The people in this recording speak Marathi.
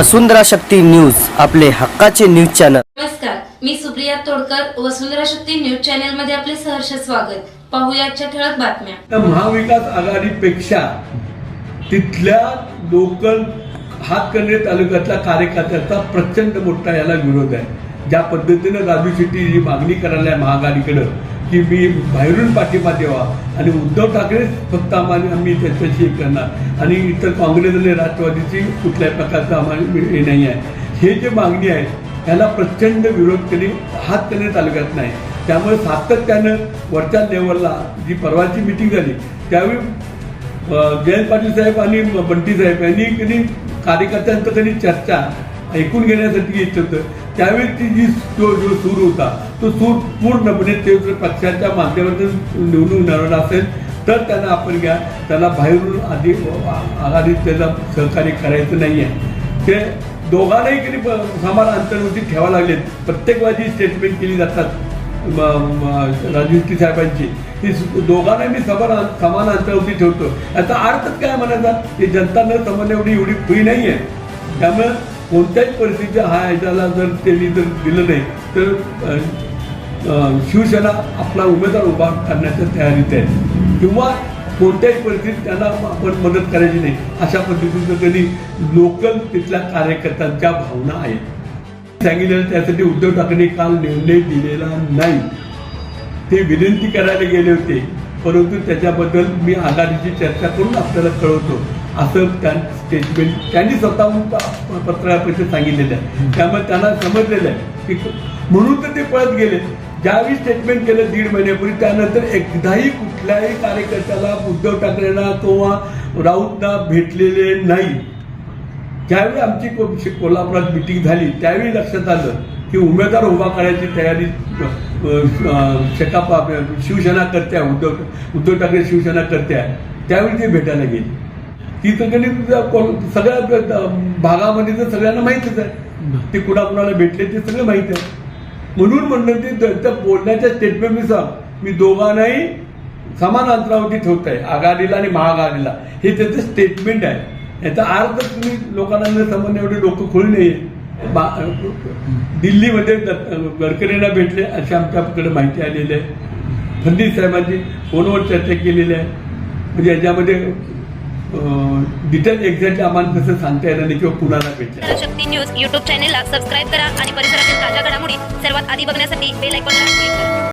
वसुंधरा शक्ती न्यूज आपले हक्काचे न्यूज चॅनल. नमस्कार मी सुप्रिया तोडकर वसुंधरा शक्ती न्यूज चॅनलमध्ये आपले सहर्ष स्वागत. पाहूया आजच्या ठळक बातम्या. महाविकास आघाडीपेक्षा तिथल्या लोकल हातकणंगले तालुक्यातल्या कार्यकर्त्याचा प्रचंड मोठा याला विरोध आहे. ज्या पद्धतीनं राजू शेट्टी जी मागणी करायला आहे महाआघाडीकडं की मी बाहेरून पाठिंबा द्यावा. आणि उद्धव ठाकरे फक्त आम्हाला आम्ही त्याच्याशी हे करणार. आणि इतर काँग्रेस आणि राष्ट्रवादीची कुठल्याही प्रकारचं आम्हाला हे नाही आहे. हे जे मागणी आहे त्याला प्रचंड विरोध हात हातकणंगले तालुक्यात नाही. त्यामुळे सातत्यानं वरच्या लेवलला जी परवाची मिटिंग झाली त्यावेळी जयंत पाटील साहेब आणि बंटी साहेब यांनी कधी कार्यकर्त्यांचं कधी चर्चा ऐकून घेण्यासाठी इच्छित होतं. त्यावेळी ती जी जो जो सूर होता तो सूट पूर्णपणे ते जर पक्षाच्या माध्यमातून निवडून मिळवला असेल तर त्यांना आपण घ्या. त्याला बाहेरून आधी आघाडीत त्याला सहकार्य करायचं नाही आहे ते दोघांनाही कधी समान अंतर्वृत्ती ठेवावं लागले प्रत्येकवादी स्टेटमेंट केली जातात म- साहेबांची. ही दोघांना मी समान समान अंतरावरती ठेवतो. याचा अर्थच काय म्हणायचा? की जनता न समजण्या एवढी एवढी खुई नाही आहे त्यामुळे कोणत्याच परिस्थितीच्या हा ह्याच्याला जर त्यांनी जर दिलं नाही तर शिवसेना आपला उमेदवार उभा करण्याच्या तयारीत आहे. किंवा कोणत्याही परिस्थितीत त्यांना आपण मदत करायची नाही अशा पद्धतीचं त्यांनी लोकल तिथल्या कार्यकर्त्यांच्या भावना आहेत. सांगितलेलं त्यासाठी उद्धव ठाकरे काल निर्णय दिलेला नाही. ते विनंती करायला गेले होते परंतु त्याच्याबद्दल मी आघाडीची चर्चा करून आपल्याला कळवतो. असं त्या स्टेटमेंट त्यांनी स्वतःहून प- पत्रकारापर्यंत सांगितलेलं आहे. त्यामुळे त्यांना समजलेलं आहे की म्हणून तर ते पळत गेले. ज्यावेळी स्टेटमेंट केलं दीड महिन्यापूर्वी त्यानंतर एकदाही कुठल्याही कार्यकर्त्याला उद्धव ठाकरेंना किंवा राऊतना भेटलेले नाही. ज्यावेळी आमची कोल्हापुरात मिटिंग झाली त्यावेळी लक्षात आलं की उमेदवार उभा करायची तयारी शेकाप शिवसेना करते आहे, उद्धव उद्धव ठाकरे शिवसेना करते आहे त्यावेळी ते भेटायला गेली. ती तर त्यांनी सगळ्या भागामध्ये तर सगळ्यांना माहितीच आहे. ते कुणाकुणाला भेटले ते सगळं माहीत आहे. म्हणून म्हणलं ते त्या बोलण्याच्या स्टेटमेंटनुसार मी दोघांनाही समान अंतरावरती ठेवत आहे आघाडीला आणि महाआघाडीला. हे त्याचं स्टेटमेंट आहे. याचा अर्थ तुम्ही लोकांना न समजणे एवढे डोकं खुळी नाही दिल्लीमध्ये गडकरींना भेटले अशी आमच्याकडे माहिती आलेली आहे. फडणवीस साहेबांची फोनवर चर्चा केलेली आहे. म्हणजे याच्यामध्ये डिटेल एक्झॅक्ट आम्हाला कसं सांगता येणार नाही किंवा कुणाला भेटलं शक्ती न्यूज युट्यूब चॅनेलला सबस्क्राईब करा आणि परिसरातील ताज्या घडामोडी सर्वात आधी बघण्यासाठी बेल आयकॉनला क्लिक करा.